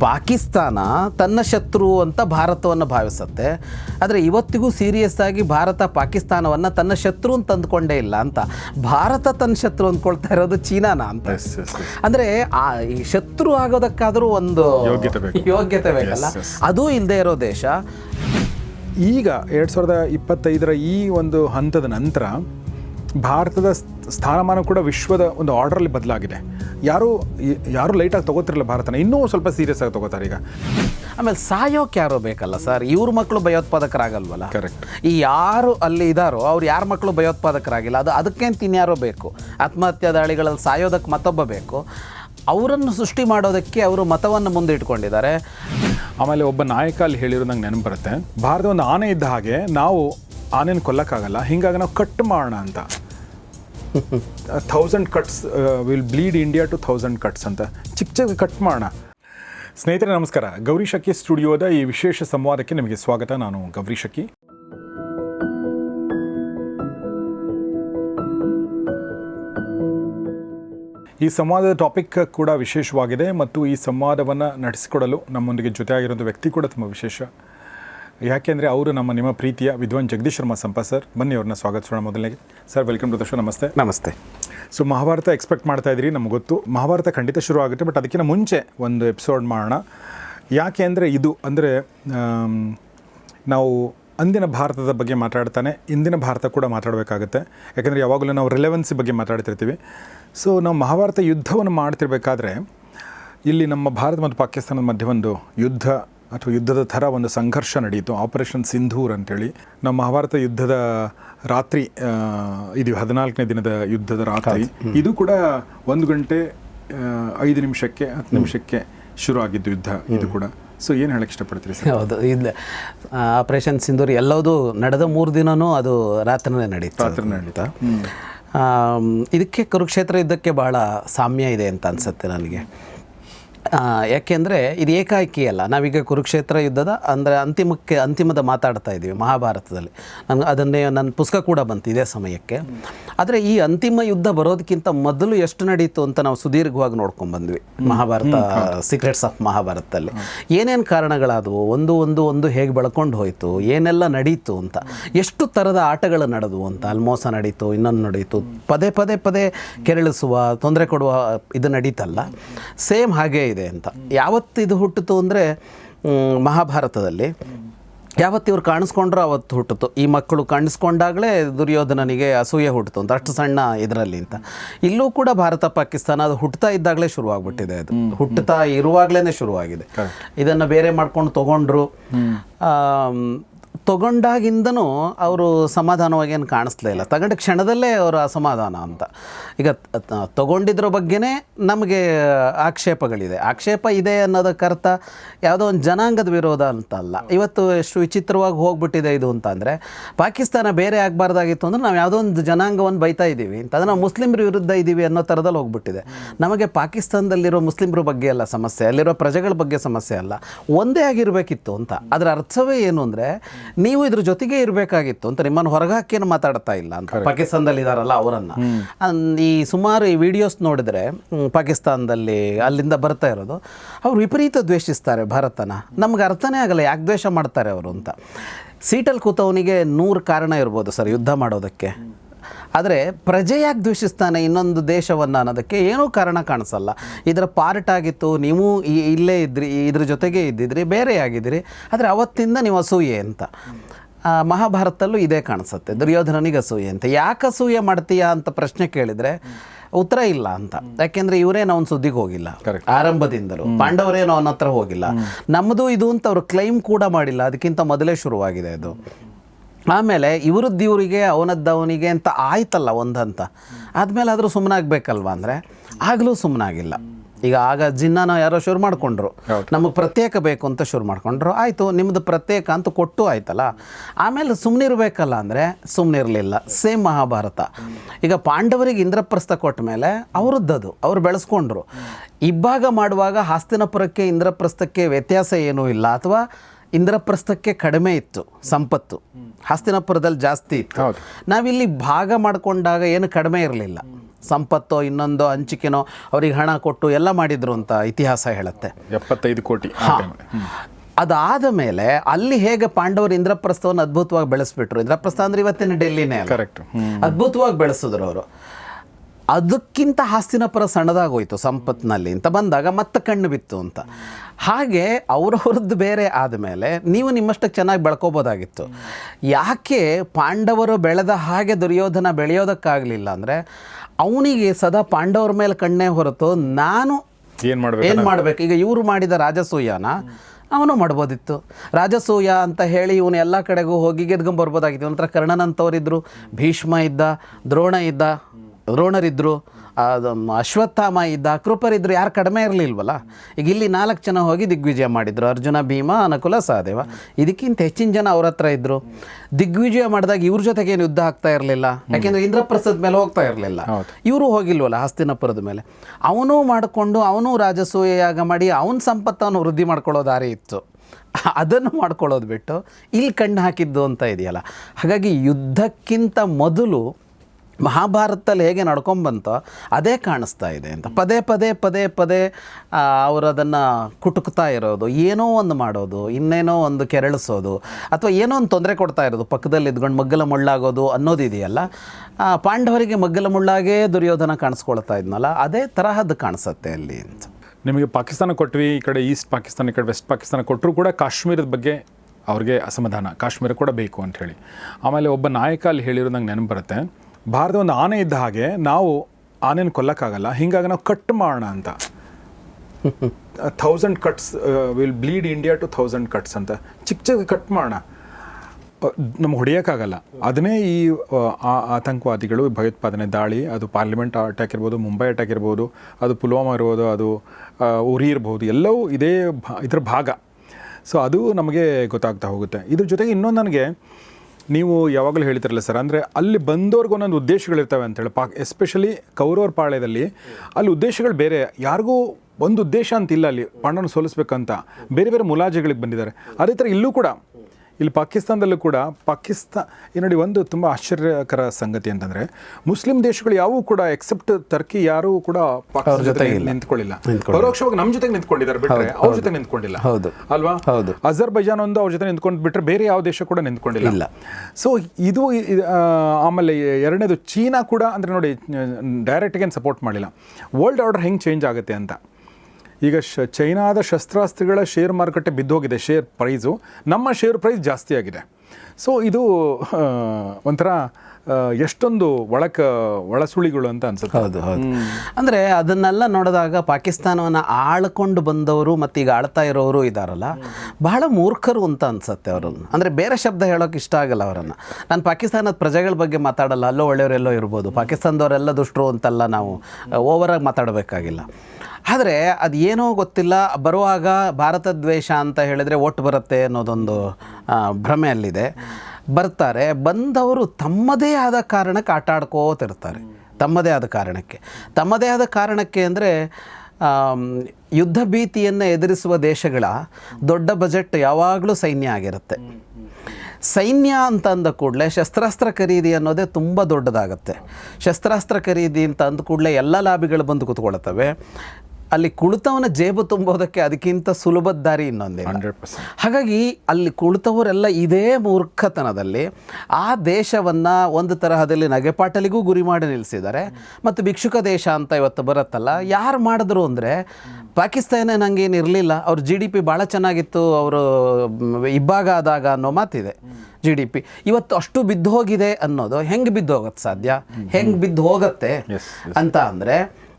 ಪಾಕಿಸ್ತಾನ ತನ್ನ ಶತ್ರು ಅಂತ ಭಾರತವನ್ನು ಭಾವಿಸುತ್ತೆ. ಆದರೆ ಇವತ್ತಿಗೂ ಸೀರಿಯಸ್ ಆಗಿ ಭಾರತ ಪಾಕಿಸ್ತಾನವನ್ನು ತನ್ನ ಶತ್ರು ಅಂತ ಅಂದ್ಕೊಂಡೇ ಇಲ್ಲ ಅಂತ. ಭಾರತ ತನ್ನ ಶತ್ರು ಅಂದ್ಕೊಳ್ತಾ ಇರೋದು ಚೀನಾನ ಅಂತ. ಅಂದ್ರೆ ಆ ಈ ಶತ್ರು ಆಗೋದಕ್ಕಾದರೂ ಒಂದು ಯೋಗ್ಯತೆ ಬೇಕು. ಯೋಗ್ಯತೆ ಬೇಕಲ್ಲ. ಅದು ಇಲ್ಲದೆ ಇರೋ ದೇಶ. ಈಗ ಎರಡು ಸಾವಿರದ ಇಪ್ಪತ್ತೈದರ ಈ ಒಂದು ಹಂತದ ನಂತರ ಭಾರತದ ಸ್ಥಾನಮಾನ ಕೂಡ ವಿಶ್ವದ ಒಂದು ಆರ್ಡ್ರಲ್ಲಿ ಬದಲಾಗಿದೆ. ಯಾರು ಯಾರು ಲೈಟಾಗಿ ತಗೋತಿರಲ್ಲ ಭಾರತನ. ಇನ್ನೂ ಸ್ವಲ್ಪ ಸೀರಿಯಸ್ ಆಗಿ ತಗೋತಾರೆ ಈಗ. ಆಮೇಲೆ ಸಾಯೋಕೆ ಯಾರೋ ಬೇಕಲ್ಲ ಸರ್? ಇವ್ರ ಮಕ್ಕಳು ಭಯೋತ್ಪಾದಕರಾಗಲ್ವಲ್ಲ? ಕರೆಕ್ಟ್ ಈ ಯಾರು ಅಲ್ಲಿ ಇದಾರೋ ಅವ್ರು ಯಾರ ಮಕ್ಕಳು ಭಯೋತ್ಪಾದಕರಾಗಿಲ್ಲ ಅದು ಅದಕ್ಕೇಂತ ಇನ್ಯಾರೋ ಬೇಕು. ಆತ್ಮಹತ್ಯಾ ದಾಳಿಗಳಲ್ಲಿ ಸಾಯೋದಕ್ಕೆ ಮತ್ತೊಬ್ಬ ಬೇಕು. ಅವರನ್ನು ಸೃಷ್ಟಿ ಮಾಡೋದಕ್ಕೆ ಅವರು ಮತವನ್ನು ಮುಂದೆ ಇಟ್ಕೊಂಡಿದ್ದಾರೆ. ಆಮೇಲೆ ಒಬ್ಬ ನಾಯಕ ಅಲ್ಲಿ ಹೇಳಿರೋ ನಂಗೆ ನೆನಪು ಬರುತ್ತೆ. ಭಾರತ ಒಂದು ಆನೆ ಇದ್ದ ಹಾಗೆ ನಾವು ಆನೆನ ಕೊಲ್ಲಕ್ಕಾಗಲ್ಲ ಹಿಂಗಾಗಿ ನಾವು ಕಟ್ ಮಾಡೋಣ ಅಂತ. Thousand cuts will bleed India to thousand cuts ಅಂತ. ಚಿಕ್ಕ ಚಿಕ್ಕ ಕಟ್ ಮಾಡೋಣ ಸ್ನೇಹಿತರೆ ನಮಸ್ಕಾರ. ಗೌರಿ ಶಕ್ಕಿ ಸ್ಟುಡಿಯೋದ ಈ ವಿಶೇಷ ಸಂವಾದಕ್ಕೆ ನಿಮಗೆ ಸ್ವಾಗತ. ನಾನು ಗೌರಿ ಶಕ್ಕಿ ಈ ಸಂವಾದದ ಟಾಪಿಕ್ ಕೂಡ ವಿಶೇಷವಾಗಿದೆ ಮತ್ತು ಈ ಸಂವಾದವನ್ನು ನಡೆಸಿಕೊಡಲು ನಮ್ಮೊಂದಿಗೆ ಜೊತೆಯಾಗಿರುವಂಥ ವ್ಯಕ್ತಿ ಕೂಡ ತುಂಬ ವಿಶೇಷ ಯಾಕೆಂದರೆ ಅವರು ನಮ್ಮ ನಿಮ್ಮ ಪ್ರೀತಿಯ ವಿದ್ವಾನ್ ಜಗದೀಶ್ ಶರ್ಮಾ ಸಂಪ ಸರ್. ಬನ್ನಿ ಅವ್ರನ್ನ ಸ್ವಾಗತಿಸೋಣ ಮೊದಲನೇಗೆ sir welcome to the show ನಮಸ್ತೆ. ನಮಸ್ತೆ. ಸೊ ಮಹಾಭಾರತ ಎಕ್ಸ್ಪೆಕ್ಟ್ ಮಾಡ್ತಾ ಇದ್ರಿ ನಮ್ಗೆ ಗೊತ್ತು. ಮಹಾಭಾರತ ಖಂಡಿತ ಶುರು ಆಗುತ್ತೆ ಬಟ್ ಅದಕ್ಕಿಂತ ಮುಂಚೆ ಒಂದು ಎಪಿಸೋಡ್ ಮಾಡೋಣ. ಯಾಕೆ ಅಂದರೆ ಇದು ಅಂದರೆ ನಾವು ಅಂದಿನ ಭಾರತದ ಬಗ್ಗೆ ಮಾತಾಡ್ತಾನೆ ಇಂದಿನ ಭಾರತ ಕೂಡ ಮಾತಾಡಬೇಕಾಗುತ್ತೆ. ಯಾಕಂದರೆ ಯಾವಾಗಲೂ ನಾವು ರಿಲೆವೆನ್ಸಿ ಬಗ್ಗೆ ಮಾತಾಡ್ತಿರ್ತೀವಿ. ಸೊ ನಾವು ಮಹಾಭಾರತ ಯುದ್ಧವನ್ನು ಮಾಡ್ತಿರ್ಬೇಕಾದ್ರೆ ಇಲ್ಲಿ ನಮ್ಮ ಭಾರತ ಮತ್ತು ಪಾಕಿಸ್ತಾನದ ಮಧ್ಯೆ ಒಂದು ಯುದ್ಧ ಅಥವಾ ಯುದ್ಧದ ಥರ ಒಂದು ಸಂಘರ್ಷ ನಡೆಯಿತು ಆಪರೇಷನ್ ಸಿಂಧೂರ್ ಅಂತೇಳಿ. ನಮ್ಮ ಮಹಾಭಾರತ ಯುದ್ಧದ ರಾತ್ರಿ ಇದು ಹದಿನಾಲ್ಕನೇ ದಿನದ ಯುದ್ಧದ ರಾತ್ರಿ. ಇದು ಕೂಡ ಒಂದು ಗಂಟೆ ಐದು ನಿಮಿಷಕ್ಕೆ ಹತ್ತು ನಿಮಿಷಕ್ಕೆ ಶುರು ಆಗಿದ್ದು ಯುದ್ಧ ಇದು ಕೂಡ. ಸೊ ಏನು ಹೇಳಕ್ಕೆ ಇಷ್ಟಪಡ್ತೀರಿ ಸರ್? ಹೌದು. ಇಲ್ಲ. ಆಪರೇಷನ್ ಸಿಂಧೂರ್ ಎಲ್ಲವುದು ನಡೆದ ಮೂರು ದಿನವೂ ಅದು ರಾತ್ರಿನೇ ನಡೀತು. ರಾತ್ರಿ ನಡೀತಾ. ಇದಕ್ಕೆ ಕುರುಕ್ಷೇತ್ರ ಯುದ್ಧಕ್ಕೆ ಬಹಳ ಸಾಮ್ಯ ಇದೆ ಅಂತ ಅನಿಸುತ್ತೆ ನನಗೆ. ಯಾಕೆಂದರೆ ಇದು ಏಕಾಏಕಿ ಅಲ್ಲ. ನಾವೀಗ ಕುರುಕ್ಷೇತ್ರ ಯುದ್ಧದ ಅಂದರೆ ಅಂತಿಮಕ್ಕೆ ಅಂತಿಮದ ಮಾತಾಡ್ತಾ ಇದ್ದೀವಿ ಮಹಾಭಾರತದಲ್ಲಿ. ನಾನು ಅದನ್ನೇ ನನ್ನ ಪುಸ್ತಕ ಕೂಡ ಬಂತು ಇದೇ ಸಮಯಕ್ಕೆ. ಆದರೆ ಈ ಅಂತಿಮ ಯುದ್ಧ ಬರೋದಕ್ಕಿಂತ ಮೊದಲು ಎಷ್ಟು ನಡೀತು ಅಂತ ನಾವು ಸುದೀರ್ಘವಾಗಿ ನೋಡ್ಕೊಂಡು ಬಂದ್ವಿ ಮಹಾಭಾರತ ಸೀಕ್ರೆಟ್ಸ್ ಆಫ್ ಮಹಾಭಾರತದಲ್ಲಿ. ಏನೇನು ಕಾರಣಗಳಾದವು? ಒಂದು ಒಂದು ಒಂದು ಹೇಗೆ ಬೆಳ್ಕೊಂಡು ಹೋಯಿತು? ಏನೆಲ್ಲ ನಡೀತು ಅಂತ. ಎಷ್ಟು ಥರದ ಆಟಗಳು ನಡೆದವು ಅಂತ. ಅಲ್ಮೋಸ ನಡೀತು ಇನ್ನೊಂದು ನಡೀತು. ಪದೇ ಪದೇ ಪದೇ ಕೆರಳಿಸುವ ತೊಂದರೆ ಕೊಡುವ ಇದು ನಡೀತಲ್ಲ. ಸೇಮ್ ಹಾಗೇ ಇದೆ. ಅಂತ. ಯಾವತ್ತು ಇದು ಹುಟ್ಟಿತು ಅಂದರೆ ಮಹಾಭಾರತದಲ್ಲಿ. ಯಾವತ್ತು ಇವ್ರು ಕಾಣಿಸ್ಕೊಂಡ್ರು ಅವತ್ತು ಹುಟ್ಟಿತು ಈ ಮಕ್ಕಳು ಕಾಣಿಸ್ಕೊಂಡಾಗಲೇ ದುರ್ಯೋಧನನಿಗೆ ಅಸೂಯೆ ಹುಟ್ಟಿತು ಅಂತ ಅಷ್ಟು ಸಣ್ಣ ಇದರಲ್ಲಿ ಅಂತ. ಇಲ್ಲೂ ಕೂಡ ಭಾರತ ಪಾಕಿಸ್ತಾನ ಅದು ಹುಟ್ಟುತ್ತಾ ಇದ್ದಾಗಲೇ ಶುರುವಾಗ್ಬಿಟ್ಟಿದೆ ಅದು. ಹುಟ್ಟುತ್ತಾ ಇರುವಾಗಲೇ ಶುರುವಾಗಿದೆ. ಇದನ್ನು ಬೇರೆ ಮಾಡ್ಕೊಂಡು ತಗೊಂಡ್ರು. ತಗೊಂಡಾಗಿಂದನೂ ಅವರು ಸಮಾಧಾನವಾಗಿ ಏನು ಕಾಣಿಸ್ಲೇ ಇಲ್ಲ. ತಗೊಂಡ ಕ್ಷಣದಲ್ಲೇ ಅವರ ಅಸಮಾಧಾನ ಅಂತ. ಈಗ ತಗೊಂಡಿದ್ರ ಬಗ್ಗೆನೇ ನಮಗೆ ಆಕ್ಷೇಪಗಳಿದೆ. ಆಕ್ಷೇಪ ಇದೆ ಅನ್ನೋದಕ್ಕರ್ಥ ಯಾವುದೋ ಒಂದು ಜನಾಂಗದ ವಿರೋಧ ಅಂತ ಅಲ್ಲ ಇವತ್ತು ಎಷ್ಟು ವಿಚಿತ್ರವಾಗಿ ಹೋಗ್ಬಿಟ್ಟಿದೆ ಇದು ಅಂತಂದರೆ, ಪಾಕಿಸ್ತಾನ ಬೇರೆ ಆಗಬಾರ್ದಾಗಿತ್ತು ಅಂದರೆ ನಾವು ಯಾವುದೋ ಒಂದು ಜನಾಂಗವನ್ನು ಬೈತಾ ಇದ್ದೀವಿ. ಅಂತ ನಾವು ಮುಸ್ಲಿಮ್ರ ವಿರುದ್ಧ ಇದ್ದೀವಿ ಅನ್ನೋ ಥರದಲ್ಲಿ ಹೋಗ್ಬಿಟ್ಟಿದೆ. ನಮಗೆ ಪಾಕಿಸ್ತಾನದಲ್ಲಿರೋ ಮುಸ್ಲಿಮ್ರ ಬಗ್ಗೆ ಅಲ್ಲ ಸಮಸ್ಯೆ, ಅಲ್ಲಿರೋ ಪ್ರಜೆಗಳ ಬಗ್ಗೆ ಸಮಸ್ಯೆ ಅಲ್ಲ. ಒಂದೇ ಆಗಿರಬೇಕಿತ್ತು ಅಂತ. ಅದರ ಅರ್ಥವೇ ಏನು ಅಂದರೆ ನೀವು ಇದ್ರ ಜೊತೆಗೆ ಇರಬೇಕಾಗಿತ್ತು ಅಂತ ನಿಮ್ಮನ್ನು ಹೊರಗಾಕೇನು ಮಾತಾಡ್ತಾ ಇಲ್ಲ ಅಂತ. ಪಾಕಿಸ್ತಾನದಲ್ಲಿ ಇದಾರಲ್ಲ ಅವರನ್ನು. ಈ ಸುಮಾರು ಈ ವಿಡಿಯೋಸ್ ನೋಡಿದ್ರೆ ಪಾಕಿಸ್ತಾನದಲ್ಲಿ ಅಲ್ಲಿಂದ ಬರ್ತಾ ಇರೋದು ಅವ್ರು ವಿಪರೀತ ದ್ವೇಷಿಸ್ತಾರೆ ಭಾರತನ. ನಮ್ಗೆ ಅರ್ಥನೇ ಆಗಲ್ಲ ಯಾಕೆ ದ್ವೇಷ ಮಾಡ್ತಾರೆ ಅವರು ಅಂತ. ಸೀಟಲ್ಲಿ ಕೂತವನಿಗೆ ನೂರು ಕಾರಣ ಇರ್ಬೋದು ಸರ್ ಯುದ್ಧ ಮಾಡೋದಕ್ಕೆ. ಆದರೆ ಪ್ರಜೆಯಾಗಿ ಯಾಕೆ ದ್ವೇಷಿಸ್ತಾನೆ ಇನ್ನೊಂದು ದೇಶವನ್ನು ಅನ್ನೋದಕ್ಕೆ ಏನೂ ಕಾರಣ ಕಾಣಿಸಲ್ಲ. ಇದರ ಪಾರ್ಟ್ ಆಗಿತ್ತು ನೀವು ಈ- ಇಲ್ಲೇ ಇದ್ರಿ ಇದ್ರ ಜೊತೆಗೆ ಇದ್ದಿದ್ರಿ ಬೇರೆ ಆಗಿದ್ರಿ ಆದರೆ ಅವತ್ತಿಂದ ನೀವು ಅಸೂಯೆ ಅಂತ. ಮಹಾಭಾರತಲ್ಲೂ ಮಹಾಭಾರತದಲ್ಲೂ ಇದೇ ಕಾಣಿಸುತ್ತೆ. ದುರ್ಯೋಧನನಿಗೆ ಅಸೂಯೆ ಅಂತ. ಯಾಕೆ ಅಸೂಯೆ ಮಾಡ್ತೀಯಾ ಅಂತ ಪ್ರಶ್ನೆ ಕೇಳಿದರೆ ಉತ್ತರ ಇಲ್ಲ ಅಂತ. ಯಾಕೆಂದ್ರೆ ಇವರೇನು ಅವನ ಸುದ್ದಿಗೆ ಹೋಗಿಲ್ಲ. ಆರಂಭದಿಂದಲೂ. ಪಾಂಡವರೇನು ಅವನ ಹತ್ರ ಹೋಗಿಲ್ಲ. ನಮ್ಮದು ಇದು ಅಂತ ಅವರು ಕ್ಲೈಮ್ ಕೂಡ ಮಾಡಿಲ್ಲ. ಅದಕ್ಕಿಂತ ಮೊದಲೇ ಶುರುವಾಗಿದೆ ಅದು. ಆಮೇಲೆ ಇವ್ರದ್ದು ಇವರಿಗೆ ಅವನದ್ದು ಅವನಿಗೆ ಅಂತ ಆಯ್ತಲ್ಲ ಒಂದಂತ. ಆದಮೇಲೆ ಆದರೂ ಸುಮ್ಮನಾಗಬೇಕಲ್ವ ಅಂದರೆ? ಆಗಲೂ ಸುಮ್ಮನಾಗಿಲ್ಲ ಈಗ ಆಗ ಜಿನ್ನಾನ ಯಾರೋ ಶುರು ಮಾಡಿಕೊಂಡ್ರು. ನಮಗೆ ಪ್ರತ್ಯೇಕ ಬೇಕು ಅಂತ ಶುರು ಮಾಡಿಕೊಂಡ್ರು. ಆಯಿತು ನಿಮ್ಮದು ಪ್ರತ್ಯೇಕ ಅಂತ ಕೊಟ್ಟು ಆಯ್ತಲ್ಲ. ಆಮೇಲೆ ಸುಮ್ಮನಿರ್ಬೇಕಲ್ಲ ಅಂದರೆ? ಸುಮ್ಮನಿರಲಿಲ್ಲ ಸೇಮ್ ಮಹಾಭಾರತ. ಈಗ ಪಾಂಡವರಿಗೆ ಇಂದ್ರಪ್ರಸ್ಥ ಕೊಟ್ಟ ಮೇಲೆ ಅವ್ರದ್ದದು. ಅವ್ರು ಬೆಳೆಸ್ಕೊಂಡ್ರು. ಇಬ್ಬಾಗ ಮಾಡುವಾಗ ಹಾಸ್ತಿನಪುರಕ್ಕೆ ಇಂದ್ರಪ್ರಸ್ಥಕ್ಕೆ ವ್ಯತ್ಯಾಸ ಏನೂ ಇಲ್ಲ. ಅಥವಾ ಇಂದ್ರಪ್ರಸ್ಥಕ್ಕೆ ಕಡಿಮೆ ಇತ್ತು ಸಂಪತ್ತು. ಹಸ್ತಿನಪುರದಲ್ಲಿ ಜಾಸ್ತಿ ಇತ್ತು. ನಾವಿಲ್ಲಿ ಭಾಗ ಮಾಡಿಕೊಂಡಾಗ ಏನು ಕಡಿಮೆ ಇರಲಿಲ್ಲ. ಸಂಪತ್ತೋ ಇನ್ನೊಂದು ಹಂಚಿಕೆನೋ ಅವ್ರಿಗೆ ಹಣ ಕೊಟ್ಟು ಎಲ್ಲ ಮಾಡಿದ್ರು ಅಂತ ಇತಿಹಾಸ ಹೇಳುತ್ತೆ. ಎಪ್ಪತ್ತೈದು ಕೋಟಿ. ಅದಾದ ಮೇಲೆ ಅಲ್ಲಿ ಹೇಗೆ ಪಾಂಡವರು ಇಂದ್ರಪ್ರಸ್ಥವನ್ನು ಅದ್ಭುತವಾಗಿ ಬೆಳೆಸ್ಬಿಟ್ರು. ಇಂದ್ರಪ್ರಸ್ಥ ಅಂದ್ರೆ ಇವತ್ತಿನ ಡೆಲ್ಲಿನೇ. ಕರೆಕ್ಟ್ ಅದ್ಭುತವಾಗಿ ಬೆಳೆಸಿದ್ರು ಅವರು. ಅದಕ್ಕಿಂತ ಹಾಸ್ತಿನಪುರ ಸಣ್ಣದಾಗೋಯ್ತು ಸಂಪತ್ನಲ್ಲಿ ಅಂತ ಬಂದಾಗ ಮತ್ತೆ ಕಣ್ಣು ಬಿತ್ತು ಅಂತ. ಹಾಗೆ ಅವರವ್ರದ್ದು ಬೇರೆ ಆದಮೇಲೆ ನೀವು ನಿಮ್ಮಷ್ಟಕ್ಕೆ ಚೆನ್ನಾಗಿ ಬೆಳ್ಕೋಬೋದಾಗಿತ್ತು. ಯಾಕೆ ಪಾಂಡವರು ಬೆಳೆದ ಹಾಗೆ ದುರ್ಯೋಧನ ಬೆಳೆಯೋದಕ್ಕಾಗಲಿಲ್ಲ ಅಂದರೆ ಅವನಿಗೆ ಸದಾ ಪಾಂಡವರ ಮೇಲೆ ಕಣ್ಣೇ ಹೊರತು ನಾನು ಏನು ಮಾಡಬೇಕು ಏನು ಮಾಡಬೇಕು? ಈಗ ಇವರು ಮಾಡಿದ ರಾಜಸೂಯನ ಅವನು ಮಾಡ್ಬೋದಿತ್ತು. ರಾಜಸೂಯ ಅಂತ ಹೇಳಿ ಇವನು ಎಲ್ಲ ಕಡೆಗೂ ಹೋಗಿ ಗೆದ್ಕೊಂಡು ಬರ್ಬೋದಾಗಿತ್ತು. ಒಂಥರ ಕರ್ಣನಂತವರಿದ್ದರು ಭೀಷ್ಮ ಇದ್ದ ದ್ರೋಣ ಇದ್ದ ದ್ರೋಣರಿದ್ದರು ಅಶ್ವತ್ಥಾಮ ಇದ್ದ ಕೃಪರಿದ್ರು ಯಾರು ಕಡಿಮೆ ಇರಲಿಲ್ವಲ್ಲ? ಈಗ ಇಲ್ಲಿ ನಾಲ್ಕು ಜನ ಹೋಗಿ ದಿಗ್ವಿಜಯ ಮಾಡಿದ್ರು. ಅರ್ಜುನ ಭೀಮ ಅನುಕೂಲ ಸಹದೇವ. ಇದಕ್ಕಿಂತ ಹೆಚ್ಚಿನ ಜನ ಅವ್ರ ಹತ್ರ ಇದ್ದರು ದಿಗ್ವಿಜಯ ಮಾಡಿದಾಗ ಇವ್ರ ಜೊತೆಗೆ ಏನು ಯುದ್ಧ ಆಗ್ತಾ ಇರಲಿಲ್ಲ. ಯಾಕೆಂದ್ರೆ ಇಂದ್ರಪ್ರಸ್ಥದ ಮೇಲೆ ಹೋಗ್ತಾ ಇರಲಿಲ್ಲ. ಇವರು ಹೋಗಿಲ್ವಲ್ಲ ಹಸ್ತಿನಪುರದ ಮೇಲೆ? ಅವನು ಮಾಡಿಕೊಂಡು ಅವನು ರಾಜಸೂಯಾಗ ಮಾಡಿ ಅವನ ಸಂಪತ್ತನ್ನು ವೃದ್ಧಿ ಮಾಡ್ಕೊಳ್ಳೋ ದಾರಿ ಇತ್ತು. ಅದನ್ನು ಮಾಡ್ಕೊಳ್ಳೋದು ಬಿಟ್ಟು ಇಲ್ಲಿ ಕಣ್ಣು ಹಾಕಿದ್ದು ಅಂತ ಇದೆಯಲ್ಲ? ಹಾಗಾಗಿ ಯುದ್ಧಕ್ಕಿಂತ ಮೊದಲು ಮಹಾಭಾರತದಲ್ಲಿ ಹೇಗೆ ನಡ್ಕೊಂಬಂತೋ ಅದೇ ಕಾಣಿಸ್ತಾ ಇದೆ ಅಂತ. ಪದೇ ಪದೇ ಪದೇ ಪದೇ ಅವರು ಅದನ್ನು ಕುಟುಕ್ತಾ ಇರೋದು, ಏನೋ ಒಂದು ಮಾಡೋದು, ಇನ್ನೇನೋ ಒಂದು ಕೆರಳಿಸೋದು, ಅಥವಾ ಏನೋ ಒಂದು ತೊಂದರೆ ಕೊಡ್ತಾ ಇರೋದು, ಪಕ್ಕದಲ್ಲಿ ಇದ್ಕೊಂಡು ಮಗ್ಗಲ ಮುಳ್ಳಾಗೋದು ಅನ್ನೋದಿದೆಯಲ್ಲ ಪಾಂಡವರಿಗೆ ಮಗ್ಗಲ ಮುಳ್ಳಾಗೇ ದುರ್ಯೋಧನ ಕಾಣಿಸ್ಕೊಳ್ತಾ ಇದ್ನಲ್ಲ, ಅದೇ ತರಹದ್ದು ಕಾಣಿಸುತ್ತೆ ಅಲ್ಲಿ ಅಂತ. ನಿಮಗೆ ಪಾಕಿಸ್ತಾನ ಕೊಟ್ವಿ, ಈ ಕಡೆ ಈಸ್ಟ್ ಪಾಕಿಸ್ತಾನ, ಈ ಕಡೆ ವೆಸ್ಟ್ ಪಾಕಿಸ್ತಾನ ಕೊಟ್ಟರು ಕೂಡ ಕಾಶ್ಮೀರದ ಬಗ್ಗೆ ಅವ್ರಿಗೆ ಅಸಮಾಧಾನ, ಕಾಶ್ಮೀರ ಕೂಡ ಬೇಕು ಅಂತ ಹೇಳಿ. ಆಮೇಲೆ ಒಬ್ಬ ನಾಯಕ ಅಲ್ಲಿ ಹೇಳಿರೋ ನಂಗೆ ನೆನಪು ಬರುತ್ತೆ. ಭಾರತ ಒಂದು ಆನೆ ಇದ್ದ ಹಾಗೆ ನಾವು ಆನೆನ ಕೊಲ್ಲಕ್ಕಾಗಲ್ಲ ಹಿಂಗಾಗಿ ನಾವು ಕಟ್ ಮಾಡೋಣ ಅಂತ. Thousand cuts will bleed India to thousand cuts ಅಂತ. ಚಿಕ್ಕ ಚಿಕ್ಕ ಕಟ್ ಮಾಡೋಣ. ನಮ್ಗೆ ಹೊಡೆಯೋಕ್ಕಾಗಲ್ಲ. ಅದನ್ನೇ ಈ ಆತಂಕವಾದಿಗಳು ಭಯೋತ್ಪಾದನೆ ದಾಳಿ ಅದು ಪಾರ್ಲಿಮೆಂಟ್ ಅಟ್ಯಾಕ್ ಇರ್ಬೋದು ಮುಂಬೈ ಅಟ್ಯಾಕ್ ಇರ್ಬೋದು ಅದು ಪುಲ್ವಾಮಾ ಇರ್ಬೋದು ಅದು ಉರಿ ಇರ್ಬೋದು ಎಲ್ಲವೂ ಇದೇ ಭಾ ಇದರ ಭಾಗ. ಸೊ ಅದು ನಮಗೆ ಗೊತ್ತಾಗ್ತಾ ಹೋಗುತ್ತೆ. ಇದ್ರ ಜೊತೆಗೆ ಇನ್ನೊಂದು ನನಗೆ ನೀವು ಯಾವಾಗಲೂ ಹೇಳ್ತಿರಲ್ಲ ಸರ್, ಅಂದರೆ ಅಲ್ಲಿ ಬಂದವ್ರಿಗೆ ಒಂದೊಂದು ಉದ್ದೇಶಗಳಿರ್ತವೆ ಅಂತೇಳಿ ಪಾಕ್ ಎಸ್ಪೆಷಲಿ ಕೌರವ್ರ ಪಾಳ್ಯದಲ್ಲಿ, ಅಲ್ಲಿ ಉದ್ದೇಶಗಳು ಬೇರೆ. ಯಾರಿಗೂ ಒಂದು ಉದ್ದೇಶ ಅಂತಿಲ್ಲ ಅಲ್ಲಿ ಪಾಂಡವನ ಸೋಲಿಸ್ಬೇಕಂತ. ಬೇರೆ ಬೇರೆ ಮುಲಾಜಿಗಳಿಗೆ ಬಂದಿದ್ದಾರೆ. ಅದೇ ಥರ ಇಲ್ಲೂ ಕೂಡ ಇಲ್ಲಿ ಪಾಕಿಸ್ತಾನದಲ್ಲೂ ಕೂಡ ಪಾಕಿಸ್ತಾನ ಈ ನೋಡಿ ಒಂದು ತುಂಬ ಆಶ್ಚರ್ಯಕರ ಸಂಗತಿ ಅಂತಂದರೆ ಮುಸ್ಲಿಂ ದೇಶಗಳು ಯಾವೂ ಕೂಡ ಎಕ್ಸೆಪ್ಟ್ ಟರ್ಕಿ ಯಾರೂ ಕೂಡ ಪಾಕಿಸ್ತಾನ ಜೊತೆ ನಿಂತ್ಕೊಳ್ಳಿಲ್ಲ. ಪರೋಕ್ಷವಾಗಿ ನಮ್ಮ ಜೊತೆಗೆ ನಿಂತ್ಕೊಂಡಿದ್ದಾರೆ ಬಿಟ್ಟರೆ ಅವ್ರ ಜೊತೆ ನಿಂತ್ಕೊಂಡಿಲ್ಲ. ಹೌದು ಅಲ್ವಾ? ಹೌದು. ಅಜರ್ಬೈಜಾನ್ ಒಂದು ಅವ್ರ ಜೊತೆ ನಿಂತ್ಕೊಂಡು ಬಿಟ್ಟರೆ ಬೇರೆ ಯಾವ ದೇಶ ಕೂಡ ನಿಂತ್ಕೊಂಡಿಲ್ಲ. ಸೊ ಇದು ಆಮೇಲೆ ಎರಡನೇದು ಚೀನಾ ಕೂಡ ಅಂದರೆ ನೋಡಿ ಡೈರೆಕ್ಟ್ಗೇನು ಸಪೋರ್ಟ್ ಮಾಡಿಲ್ಲ. ವರ್ಲ್ಡ್ ಆರ್ಡರ್ ಹೆಂಗೆ ಚೇಂಜ್ ಆಗುತ್ತೆ ಅಂತ. ಈಗ ಶ ಚೈನಾದ ಶಸ್ತ್ರಾಸ್ತ್ರಗಳ ಶೇರ್ ಮಾರುಕಟ್ಟೆ ಬಿದ್ದೋಗಿದೆ ಶೇರ್ ಪ್ರೈಸು. ನಮ್ಮ ಶೇರ್ ಪ್ರೈಸ್ ಜಾಸ್ತಿ ಆಗಿದೆ. ಸೊ ಇದು ಒಂಥರ ಎಷ್ಟೊಂದು ಒಳಕ ಒಳಸುಳಿಗಳು ಅಂತ ಅನ್ಸುತ್ತೆ. ಹೌದು ಹೌದು. ಅಂದರೆ ಅದನ್ನೆಲ್ಲ ನೋಡಿದಾಗ ಪಾಕಿಸ್ತಾನವನ್ನು ಆಳ್ಕೊಂಡು ಬಂದವರು ಮತ್ತು ಈಗ ಆಳ್ತಾ ಇರೋರು ಇದ್ದಾರಲ್ಲ ಬಹಳ ಮೂರ್ಖರು ಅಂತ ಅನ್ಸುತ್ತೆ ಅವರನ್ನು. ಅಂದರೆ ಬೇರೆ ಶಬ್ದ ಹೇಳೋಕೆ ಇಷ್ಟ ಆಗಲ್ಲ ಅವರನ್ನು. ನಾನು ಪಾಕಿಸ್ತಾನದ ಪ್ರಜೆಗಳ ಬಗ್ಗೆ ಮಾತಾಡಲ್ಲ ಅಲ್ಲೋ ಒಳ್ಳೆಯವರೆಲ್ಲೋ ಇರ್ಬೋದು. ಪಾಕಿಸ್ತಾನದವರೆಲ್ಲ ದುಷ್ಟರು ಅಂತೆಲ್ಲ ನಾವು ಓವರಾಗಿ ಮಾತಾಡಬೇಕಾಗಿಲ್ಲ. ಆದರೆ ಅದು ಏನೋ ಗೊತ್ತಿಲ್ಲ, ಬರುವಾಗ ಭಾರತ ದ್ವೇಷ ಅಂತ ಹೇಳಿದರೆ ಒಟ್ಟು ಬರುತ್ತೆ ಅನ್ನೋದೊಂದು ಭ್ರಮೆ ಅಲ್ಲಿದೆ ಬರ್ತಾರೆ, ಬಂದವರು ತಮ್ಮದೇ ಆದ ಕಾರಣಕ್ಕೆ ಆಟ ಆಡ್ಕೋತಿರ್ತಾರೆ ತಮ್ಮದೇ ಆದ ಕಾರಣಕ್ಕೆ. ತಮ್ಮದೇ ಆದ ಕಾರಣಕ್ಕೆ ಅಂದರೆ ಯುದ್ಧ ಭೀತಿಯನ್ನು ಎದುರಿಸುವ ದೇಶಗಳ ದೊಡ್ಡ ಬಜೆಟ್ ಯಾವಾಗಲೂ ಸೈನ್ಯ ಆಗಿರುತ್ತೆ. ಸೈನ್ಯ ಅಂತ ಅಂದ ಕೂಡಲೇ ಶಸ್ತ್ರಾಸ್ತ್ರ ಖರೀದಿ ಅನ್ನೋದೇ ತುಂಬ ದೊಡ್ಡದಾಗುತ್ತೆ. ಶಸ್ತ್ರಾಸ್ತ್ರ ಖರೀದಿ ಅಂತ ಅಂದ ಕೂಡಲೇ ಎಲ್ಲ ಲಾಬಿಗಳು ಬಂದು ಕೂತ್ಕೊಳ್ತವೆ. ಅಲ್ಲಿ ಕುಳಿತವನ ಜೇಬು ತುಂಬೋದಕ್ಕೆ ಅದಕ್ಕಿಂತ ಸುಲಭದ ದಾರಿ ಹಂಡ್ರೆಡ್ ಹಾಗಾಗಿ ಅಲ್ಲಿ ಕುಳಿತವರೆಲ್ಲ ಇದೇ ಮೂರ್ಖತನದಲ್ಲಿ ಆ ದೇಶವನ್ನು ಒಂದು ತರಹದಲ್ಲಿ ನಗೆಪಾಟಲಿಗೂ ಗುರಿ ಮಾಡಿ ನಿಲ್ಲಿಸಿದ್ದಾರೆ. ಮತ್ತು ಭಿಕ್ಷುಕ ದೇಶ ಅಂತ ಇವತ್ತು ಬರುತ್ತಲ್ಲ ಯಾರು ಮಾಡಿದ್ರು ಅಂದರೆ ಪಾಕಿಸ್ತಾನ ನಂಗೇನು ಇರಲಿಲ್ಲ. ಅವ್ರ ಜಿ ಡಿ ಪಿ ಭಾಳ ಚೆನ್ನಾಗಿತ್ತು ಅವರು ಇಬ್ಬಾಗ ಆದಾಗ ಅನ್ನೋ ಮಾತಿದೆ ಜಿ ಡಿ ಪಿ ಇವತ್ತು ಅಷ್ಟು ಬಿದ್ದು ಹೋಗಿದೆ ಅನ್ನೋದು ಹೆಂಗೆ ಬಿದ್ದು ಹೋಗುತ್ತೆ ಸಾಧ್ಯ? ಹೆಂಗೆ ಬಿದ್ದು ಹೋಗುತ್ತೆ ಅಂತ ಅಂದರೆ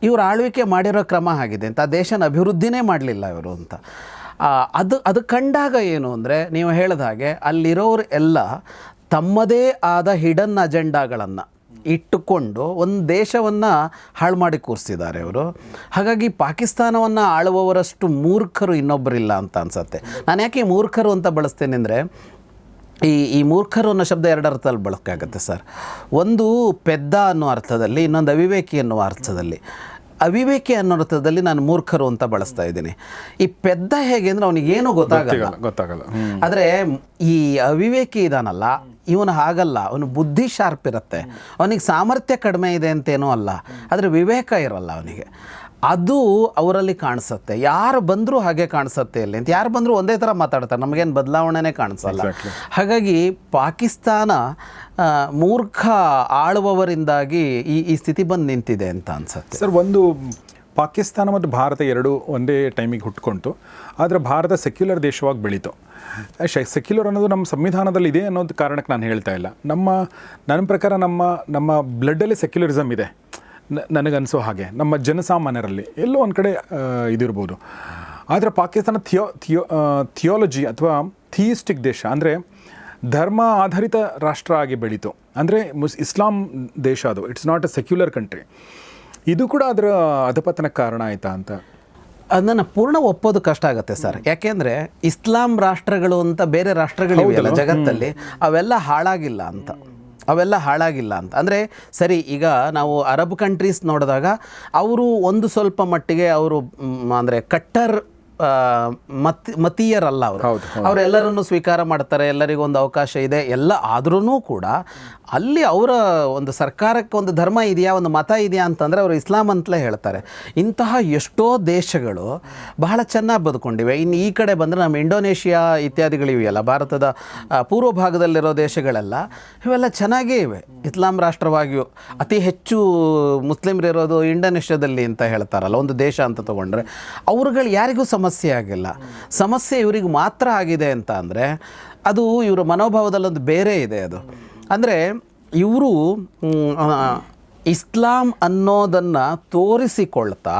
ಇವರು ಆಳ್ವಿಕೆ ಮಾಡಿರೋ ಕ್ರಮ ಆಗಿದೆ ಅಂತ ಆ ದೇಶನ ಅಭಿವೃದ್ಧಿನೇ ಮಾಡಲಿಲ್ಲ ಇವರು ಅಂತ. ಅದು ಅದು ಕಂಡಾಗ ಏನು ಅಂದರೆ ನೀವು ಹೇಳಿದ ಹಾಗೆ ಅಲ್ಲಿರೋರು ಎಲ್ಲ ತಮ್ಮದೇ ಆದ ಹಿಡನ್ ಅಜೆಂಡಾಗಳನ್ನು ಇಟ್ಟುಕೊಂಡು ಒಂದು ದೇಶವನ್ನು ಹಾಳು ಮಾಡಿ ಕೂರಿಸಿದ್ದಾರೆ ಅವರು ಹಾಗಾಗಿ ಪಾಕಿಸ್ತಾನವನ್ನು ಆಳುವವರಷ್ಟು ಮೂರ್ಖರು ಇನ್ನೊಬ್ಬರಿಲ್ಲ ಅಂತ ಅನ್ಸುತ್ತೆ. ನಾನು ಯಾಕೆ ಮೂರ್ಖರು ಅಂತ ಬಳಸ್ತೇನೆ ಅಂದರೆ ಈ ಈ ಮೂರ್ಖರು ಅನ್ನೋ ಶಬ್ದ ಎರಡು ಅರ್ಥದಲ್ಲಿ ಬಳಕಾಗುತ್ತೆ ಸರ್. ಒಂದು ಪೆದ್ದ ಅನ್ನೋ ಅರ್ಥದಲ್ಲಿ ಇನ್ನೊಂದು ಅವಿವೇಕಿ ಅನ್ನುವ ಅರ್ಥದಲ್ಲಿ. ಅವಿವೇಕಿ ಅನ್ನೋ ಅರ್ಥದಲ್ಲಿ ನಾನು ಮೂರ್ಖರು ಅಂತ ಬಳಸ್ತಾ ಇದ್ದೀನಿ. ಈ ಪೆದ್ದ ಹೇಗೆ ಅಂದರೆ ಅವನಿಗೇನು ಗೊತ್ತಾಗಲ್ಲ. ಗೊತ್ತಾಗಲ್ಲ ಆದರೆ ಈ ಅವಿವೇಕಿ ಇದಾನಲ್ಲ ಇವನು ಹಾಗಲ್ಲ ಅವನು ಬುದ್ಧಿ ಶಾರ್ಪ್ ಇರುತ್ತೆ. ಅವನಿಗೆ ಸಾಮರ್ಥ್ಯ ಕಡಿಮೆ ಇದೆ ಅಂತೇನೂ ಅಲ್ಲ ಆದರೆ ವಿವೇಕ ಇರಲ್ಲ ಅವನಿಗೆ. ಅದು ಅವರಲ್ಲಿ ಕಾಣಿಸುತ್ತೆ. ಯಾರು ಬಂದರೂ ಹಾಗೆ ಕಾಣಿಸುತ್ತೆ ಇಲ್ಲಿ ಅಂತ. ಯಾರು ಬಂದರೂ ಒಂದೇ ಥರ ಮಾತಾಡ್ತಾರೆ. ನಮಗೇನು ಬದಲಾವಣೆನೇ ಕಾಣಿಸಲ್ಲ. ಹಾಗಾಗಿ ಪಾಕಿಸ್ತಾನ ಮೂರ್ಖ ಆಳುವವರಿಂದಾಗಿ ಈ ಈ ಸ್ಥಿತಿ ಬಂದು ನಿಂತಿದೆ ಅಂತ ಅನ್ಸುತ್ತೆ. ಸರ್ ಒಂದು ಪಾಕಿಸ್ತಾನ ಮತ್ತು ಭಾರತ ಎರಡು ಒಂದೇ ಟೈಮಿಗೆ ಹುಟ್ಕೊಂತು. ಆದರೆ ಭಾರತ ಸೆಕ್ಯುಲರ್ ದೇಶವಾಗಿ ಬೆಳೀತು. ಸೆಕ್ಯುಲರ್ ಅನ್ನೋದು ನಮ್ಮ ಸಂವಿಧಾನದಲ್ಲಿ ಇದೆ ಅನ್ನೋದು ಕಾರಣಕ್ಕೆ ನಾನು ಹೇಳ್ತಾ ಇಲ್ಲ. ನಮ್ಮ, ನನ್ನ ಪ್ರಕಾರ ನಮ್ಮ ನಮ್ಮ ಬ್ಲಡ್ಡಲ್ಲಿ ಸೆಕ್ಯುಲರಿಸಮ್ ಇದೆ. ನ- ನನಗನ್ಸೋ ಹಾಗೆ. ನಮ್ಮ ಜನಸಾಮಾನ್ಯರಲ್ಲಿ ಎಲ್ಲೋ ಒಂದು ಕಡೆ ಇದಿರ್ಬೋದು. ಆದರೆ ಪಾಕಿಸ್ತಾನ ಥಿಯೋ ಥಿಯೋ ಥಿಯೋಲಜಿ ಅಥವಾ ಥಿಯಿಸ್ಟಿಕ್ ದೇಶ, ಅಂದರೆ ಧರ್ಮ ಆಧಾರಿತ ರಾಷ್ಟ್ರ ಆಗಿ ಬೆಳೀತು. ಅಂದರೆ ಮುಸ್, ಇಸ್ಲಾಂ ದೇಶ ಅದು. It's not a secular country ಇದು ಕೂಡ ಅದರ ಅಧಪತನಕ್ಕೆ ಕಾರಣ ಆಯಿತಾ ಅಂತ. ಅದನ್ನು ಪೂರ್ಣ ಒಪ್ಪೋದು ಕಷ್ಟ ಆಗುತ್ತೆ ಸರ್. ಯಾಕೆಂದರೆ ಇಸ್ಲಾಂ ರಾಷ್ಟ್ರಗಳು ಅಂತ ಬೇರೆ ರಾಷ್ಟ್ರಗಳಿವೆಯಲ್ಲ ಜಗತ್ತಲ್ಲಿ. ಅವೆಲ್ಲ ಹಾಳಾಗಿಲ್ಲ ಅಂತ. ಅವೆಲ್ಲ ಹಾಳಾಗಿಲ್ಲ ಅಂತ. ಅಂದರೆ ಸರಿ ಈಗ ನಾವು ಅರಬ್ ಕಂಟ್ರೀಸ್ ನೋಡಿದಾಗ ಅವರು ಒಂದು ಸ್ವಲ್ಪ ಮಟ್ಟಿಗೆ ಅವರು ಅಂದರೆ ಕಟ್ಟರ್ ಮತ್ ಮತೀಯರಲ್ಲ ಅವರು. ಅವರೆಲ್ಲರನ್ನು ಸ್ವೀಕಾರ ಮಾಡ್ತಾರೆ ಎಲ್ಲರಿಗೂ ಒಂದು ಅವಕಾಶ ಇದೆ ಎಲ್ಲ ಆದ್ರೂ ಕೂಡ ಅಲ್ಲಿ ಅವರ ಒಂದು ಸರ್ಕಾರಕ್ಕೆ ಒಂದು ಧರ್ಮ ಇದೆಯಾ ಒಂದು ಮತ ಇದೆಯಾ ಅಂತಂದರೆ ಅವರು ಇಸ್ಲಾಂ ಅಂತಲೇ ಹೇಳ್ತಾರೆ. ಇಂತಹ ಎಷ್ಟೋ ದೇಶಗಳು ಬಹಳ ಚೆನ್ನಾಗಿ ಬದುಕೊಂಡಿವೆ. ಇನ್ನು ಈ ಕಡೆ ಬಂದರೆ ನಮ್ಮ ಇಂಡೋನೇಷಿಯಾ ಇತ್ಯಾದಿಗಳಿವೆಯಲ್ಲ ಭಾರತದ ಪೂರ್ವ ಭಾಗದಲ್ಲಿರೋ ದೇಶಗಳೆಲ್ಲ ಇವೆಲ್ಲ ಚೆನ್ನಾಗೇ ಇವೆ. ಇಸ್ಲಾಂ ರಾಷ್ಟ್ರವಾಗಿಯೂ ಅತಿ ಹೆಚ್ಚು ಮುಸ್ಲಿಮ್ರಿರೋದು ಇಂಡೋನೇಷ್ಯಾದಲ್ಲಿ ಅಂತ ಹೇಳ್ತಾರಲ್ಲ ಒಂದು ದೇಶ ಅಂತ ತಗೊಂಡ್ರೆ ಅವ್ರುಗಳು ಯಾರಿಗೂ ಸಮಸ್ಯೆ ಆಗಿಲ್ಲ. ಸಮಸ್ಯೆ ಇವರಿಗೆ ಮಾತ್ರ ಆಗಿದೆ ಅಂತ ಅಂದರೆ ಅದು ಇವರ ಮನೋಭಾವದಲ್ಲೊಂದು ಬೇರೆ ಇದೆ ಅದು. ಅಂದರೆ ಇವರು ಇಸ್ಲಾಂ ಅನ್ನೋದನ್ನು ತೋರಿಸಿಕೊಳ್ತಾ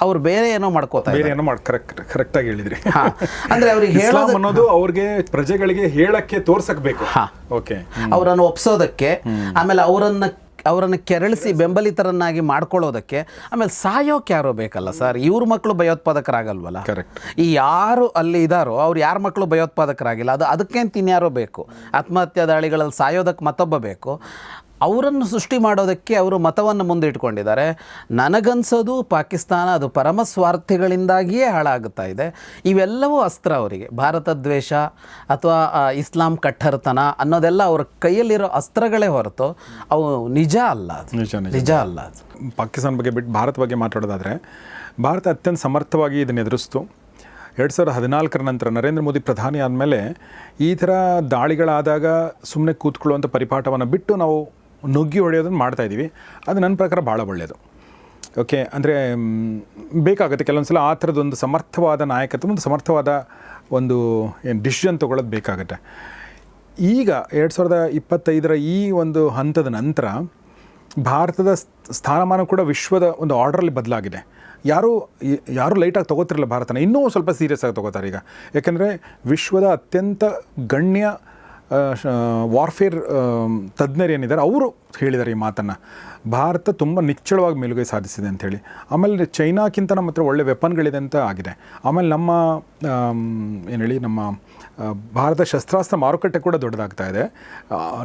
ಅವ್ರು ಬೇರೆ ಏನೋ ಮಾಡ್ಕೋತಾರೆ ಬೇರೆ ಏನೋ ಮಾಡಿ ಕರೆಕ್ಟ್ ಕರೆಕ್ಟಾಗಿ ಹೇಳಿದ್ರಿ. ಅಂದ್ರೆ ಅಂದರೆ ಅವ್ರಿಗೆ ಹೇಳೋದು ಅನ್ನೋದು ಅವ್ರಿಗೆ ಪ್ರಜೆಗಳಿಗೆ ಹೇಳಕ್ಕೆ ತೋರ್ಸಕ್ಬೇಕು. ಹಾ. ಓಕೆ ಅವರನ್ನು ಒಪ್ಸೋದಕ್ಕೆ ಆಮೇಲೆ ಅವರನ್ನು ಅವರನ್ನು ಕೆರಳಿಸಿ ಬೆಂಬಲಿತರನ್ನಾಗಿ ಮಾಡ್ಕೊಳ್ಳೋದಕ್ಕೆ ಆಮೇಲೆ ಸಾಯೋಕೆ ಯಾರೋ ಬೇಕಲ್ಲ ಸರ್. ಇವ್ರ ಮಕ್ಕಳು ಭಯೋತ್ಪಾದಕರಾಗಲ್ವಲ್ಲ? ಕರೆಕ್ಟ್ ಈ ಯಾರು ಅಲ್ಲಿ ಇದ್ದಾರೋ ಅವ್ರು ಯಾರ ಮಕ್ಕಳು ಭಯೋತ್ಪಾದಕರಾಗಿಲ್ಲ. ಅದು ಅದಕ್ಕೇನು ತಿನ್ಯಾರೋ ಬೇಕು. ಆತ್ಮಹತ್ಯಾ ದಾಳಿಗಳಲ್ಲಿ ಸಾಯೋದಕ್ಕೆ ಮತ್ತೊಬ್ಬ ಬೇಕು. ಅವರನ್ನು ಸೃಷ್ಟಿ ಮಾಡೋದಕ್ಕೆ ಅವರು ಮತವನ್ನು ಮುಂದಿಟ್ಕೊಂಡಿದ್ದಾರೆ ನನಗನ್ಸೋದು ಪಾಕಿಸ್ತಾನ ಅದು ಪರಮ ಸ್ವಾರ್ಥಿಗಳಿಂದಾಗಿಯೇ ಹಾಳಾಗುತ್ತಾ ಇದೆ. ಇವೆಲ್ಲವೂ ಅಸ್ತ್ರ ಅವರಿಗೆ. ಭಾರತ ದ್ವೇಷ ಅಥವಾ ಇಸ್ಲಾಂ ಕಟ್ಟರ್ತನ ಅನ್ನೋದೆಲ್ಲ ಅವ್ರ ಕೈಯಲ್ಲಿರೋ ಅಸ್ತ್ರಗಳೇ ಹೊರತು ಅವು ನಿಜ ಅಲ್ಲ ನಿಜ ನಿಜ. ಅಲ್ಲ ಪಾಕಿಸ್ತಾನ ಬಗ್ಗೆ ಬಿಟ್ಟು ಭಾರತ ಬಗ್ಗೆ ಮಾತಾಡೋದಾದರೆ ಭಾರತ ಅತ್ಯಂತ ಸಮರ್ಥವಾಗಿ ಇದನ್ನು ಎದುರಿಸ್ತು. ಎರಡು ಸಾವಿರದ ಹದಿನಾಲ್ಕರ ನಂತರ ನರೇಂದ್ರ ಮೋದಿ ಪ್ರಧಾನಿ ಆದಮೇಲೆ ಈ ಥರ ದಾಳಿಗಳಾದಾಗ ಸುಮ್ಮನೆ ಕೂತ್ಕೊಳ್ಳುವಂಥ ಪರಿಪಾಠವನ್ನು ಬಿಟ್ಟು ನಾವು ನುಗ್ಗಿ ಹೊಡೆಯೋದನ್ನು ಮಾಡ್ತಾ ಇದ್ದೀವಿ ಅದು ನನ್ನ ಪ್ರಕಾರ ಭಾಳ ಒಳ್ಳೆಯದು ಓಕೆ ಅಂದರೆ ಬೇಕಾಗುತ್ತೆ ಕೆಲವೊಂದು ಸಲ ಆ ಥರದೊಂದು ಸಮರ್ಥವಾದ ನಾಯಕತ್ವ ಒಂದು ಸಮರ್ಥವಾದ ಒಂದು ಏನು ಡಿಸಿಷನ್ ತೊಗೊಳ್ಳೋದು ಬೇಕಾಗುತ್ತೆ. ಈಗ ಎರಡು ಸಾವಿರದ ಇಪ್ಪತ್ತೈದರ ಈ ಒಂದು ಹಂತದ ನಂತರ ಭಾರತದ ಸ್ಥಾನಮಾನ ಕೂಡ ವಿಶ್ವದ ಒಂದು ಆರ್ಡ್ರಲ್ಲಿ ಬದಲಾಗಿದೆ. ಯಾರೂ ಯಾರು ಲೈಟಾಗಿ ತಗೋತಿರಲ್ಲ ಭಾರತನ. ಇನ್ನೂ ಸ್ವಲ್ಪ ಸೀರಿಯಸ್ ಆಗಿ ತಗೋತಾರೆ ಈಗ. ಯಾಕೆಂದರೆ, ವಿಶ್ವದ ಅತ್ಯಂತ ಗಣ್ಯ ವಾರ್ಫೇರ್ ತಜ್ಞರು ಏನಿದ್ದಾರೆ, ಅವರು ಹೇಳಿದ್ದಾರೆ ಈ ಮಾತನ್ನು. ಭಾರತ ತುಂಬ ನಿಚ್ಚಳವಾಗಿ ಮೇಲುಗೈ ಸಾಧಿಸಿದೆ ಅಂಥೇಳಿ ಆಮೇಲೆ ಚೈನಾಕ್ಕಿಂತ ನಮ್ಮ ಹತ್ರ ಒಳ್ಳೆ ವೆಪನ್ಗಳಿದೆ ಅಂತ ಆಗಿದೆ. ಆಮೇಲೆ ನಮ್ಮ ಏನು ಹೇಳಿ, ನಮ್ಮ ಭಾರತ ಶಸ್ತ್ರಾಸ್ತ್ರ ಮಾರುಕಟ್ಟೆ ಕೂಡ ದೊಡ್ಡದಾಗ್ತಾ ಇದೆ.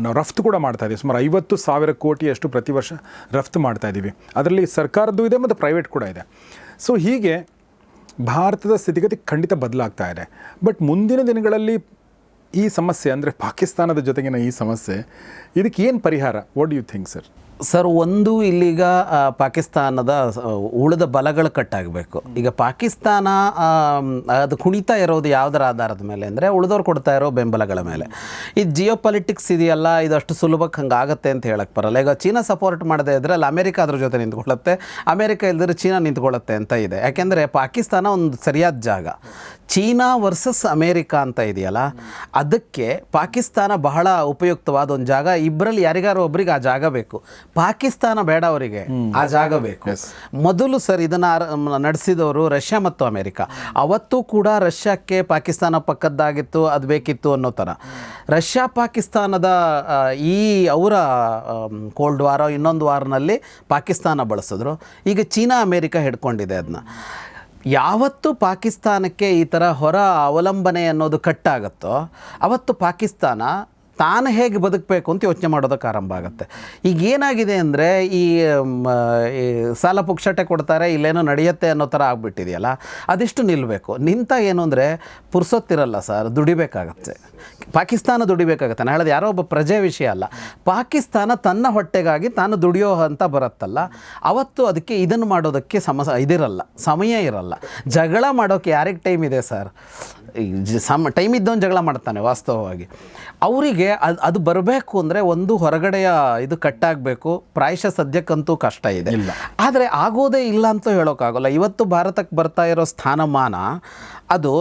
ನಾವು ರಫ್ತು ಕೂಡ ಮಾಡ್ತಾ ಇದ್ದೀವಿ ಸುಮಾರು ಐವತ್ತು ಸಾವಿರ ಕೋಟಿಯಷ್ಟು ಪ್ರತಿ ವರ್ಷ ರಫ್ತು ಮಾಡ್ತಾ ಇದ್ದೀವಿ ಅದರಲ್ಲಿ ಸರ್ಕಾರದ್ದು ಇದೆ ಮತ್ತು ಪ್ರೈವೇಟ್ ಕೂಡ ಇದೆ. ಸೊ ಹೀಗೆ ಭಾರತದ ಸ್ಥಿತಿಗತಿ ಖಂಡಿತ ಬದಲಾಗ್ತಾ ಇದೆ. ಬಟ್ ಮುಂದಿನ ದಿನಗಳಲ್ಲಿ ಈ ಸಮಸ್ಯೆ ಅಂದರೆ ಪಾಕಿಸ್ತಾನದ ಜೊತೆಗಿನ ಈ ಸಮಸ್ಯೆ ಇದಕ್ಕೆ ಏನು ಪರಿಹಾರ? What you think sir sir, ಒಂದು ಇಲ್ಲಿಗ ಪಾಕಿಸ್ತಾನದ ಉಳಿದ ಬಲಗಳು ಕಟ್ಟಾಗಬೇಕು. ಈಗ ಪಾಕಿಸ್ತಾನ ಅದು ಕುಣಿತಾ ಇರೋದು ಯಾವುದರ ಆಧಾರದ ಮೇಲೆ ಅಂದರೆ ಉಳಿದವ್ರು ಕೊಡ್ತಾ ಇರೋ ಬೆಂಬಲಗಳ ಮೇಲೆ. ಇದು ಜಿಯೋ ಪಾಲಿಟಿಕ್ಸ್ ಇದೆಯಲ್ಲ, ಇದಷ್ಟು ಸುಲಭಕ್ಕೆ ಆಗುತ್ತೆ ಅಂತ ಹೇಳಕ್ಕೆ ಬರಲ್ಲ. ಈಗ ಚೀನಾ ಸಪೋರ್ಟ್ ಮಾಡದೇ ಇದ್ರೆ ಅಲ್ಲಿ ಅಮೆರಿಕ ಅದ್ರ ಜೊತೆ ನಿಂತ್ಕೊಳ್ಳುತ್ತೆ. ಅಮೆರಿಕ ಇಲ್ದಿದ್ರೆ ಚೀನಾ ನಿಂತ್ಕೊಳ್ಳುತ್ತೆ ಅಂತ ಇದೆ. ಯಾಕೆಂದರೆ ಪಾಕಿಸ್ತಾನ ಒಂದು ಸರಿಯಾದ ಜಾಗ. ಚೀನಾ ವರ್ಸಸ್ ಅಮೇರಿಕಾ ಅಂತ ಇದೆಯಲ್ಲ, ಅದಕ್ಕೆ ಪಾಕಿಸ್ತಾನ ಬಹಳ ಉಪಯುಕ್ತವಾದ ಒಂದು ಜಾಗ. ಇಬ್ಬರಲ್ಲಿ ಯಾರಿಗಾರು ಒಬ್ರಿಗೆ ಆ ಜಾಗ ಬೇಕು. ಪಾಕಿಸ್ತಾನ ಬೇಡ ಅವರಿಗೆ ಆ ಜಾಗ ಬೇಕು. ಮೊದಲು ಸರ್ ಇದನ್ನ ನಡೆಸಿದವರು ರಷ್ಯಾ ಮತ್ತು ಅಮೆರಿಕ. ಅವತ್ತು ಕೂಡ ರಷ್ಯಾಕ್ಕೆ ಪಾಕಿಸ್ತಾನ ಪಕ್ಕದ್ದಾಗಿತ್ತು ಅದು ಬೇಕಿತ್ತು ಅನ್ನೋ ಥರ. ರಷ್ಯಾ ಪಾಕಿಸ್ತಾನದ ಈ ಅವರ ಕೋಲ್ಡ್ ವಾರ ಇನ್ನೊಂದು ವಾರನಲ್ಲಿ ಪಾಕಿಸ್ತಾನ ಬಳಸಿದ್ರು. ಈಗ ಚೀನಾ ಅಮೇರಿಕ ಹಿಡ್ಕೊಂಡಿದೆ ಅದನ್ನ ಯಾವತ್ತು ಪಾಕಿಸ್ತಾನಕ್ಕೆ ಈ ಥರ ಹೊರ ಅವಲಂಬನೆ ಅನ್ನೋದು ಕಟ್ಟಾಗತ್ತೋ ಅವತ್ತು ಪಾಕಿಸ್ತಾನ ತಾನು ಹೇಗೆ ಬದುಕಬೇಕು ಅಂತ ಯೋಚನೆ ಮಾಡೋದಕ್ಕೆ ಆರಂಭ ಆಗುತ್ತೆ. ಈಗ ಏನಾಗಿದೆ ಅಂದರೆ ಈ ಸಾಲ ಪುಕ್ಷಟೆ ಕೊಡ್ತಾರೆ, ಇಲ್ಲೇನೋ ನಡೆಯುತ್ತೆ ಅನ್ನೋ ಥರ ಆಗ್ಬಿಟ್ಟಿದೆಯಲ್ಲ, ಅದಿಷ್ಟು ನಿಲ್ಲಬೇಕು ನಿಂತ ಏನು ಅಂದರೆ ಪುರ್ಸೊತ್ತಿರಲ್ಲ ಸರ್, ದುಡಿಬೇಕಾಗತ್ತೆ. ಪಾಕಿಸ್ತಾನ ದುಡಿಬೇಕಾಗತ್ತೆ. ನಾನು ಹೇಳೋದು ಯಾರೋ ಒಬ್ಬ ಪ್ರಜೆ ವಿಷಯ ಅಲ್ಲ. ಪಾಕಿಸ್ತಾನ ತನ್ನ ಹೊಟ್ಟೆಗಾಗಿ ತಾನು ದುಡಿಯೋ ಅಂತ ಬರುತ್ತಲ್ಲ. ಅವತ್ತು ಅದಕ್ಕೆ ಇದನ್ನು ಮಾಡೋದಕ್ಕೆ ಸಮ ಇದಿರಲ್ಲ ಸಮಯ ಇರಲ್ಲ. ಜಗಳ ಮಾಡೋಕ್ಕೆ ಯಾರಿಗೆ ಟೈಮ್ ಇದೆ ಸರ್ ಸಮ ಟೈಮ್ ಇದ್ದವನು ಜಗಳ ಮಾಡ್ತಾನೆ ವಾಸ್ತವವಾಗಿ. ಅವರಿಗೆ ಅದು ಅದು ಬರಬೇಕು ಅಂದರೆ ಒಂದು ಹೊರಗಡೆಯ ಇದು ಕಟ್ಟಾಗಬೇಕು. ಪ್ರಾಯಶಃ ಸದ್ಯಕ್ಕಂತೂ ಕಷ್ಟ ಇದೆ. ಆದರೆ ಆಗೋದೇ ಇಲ್ಲ ಅಂತ ಹೇಳೋಕ್ಕಾಗಲ್ಲ. ಇವತ್ತು ಭಾರತಕ್ಕೆ ಬರ್ತಾ ಇರೋ ಸ್ಥಾನಮಾನ ಅದು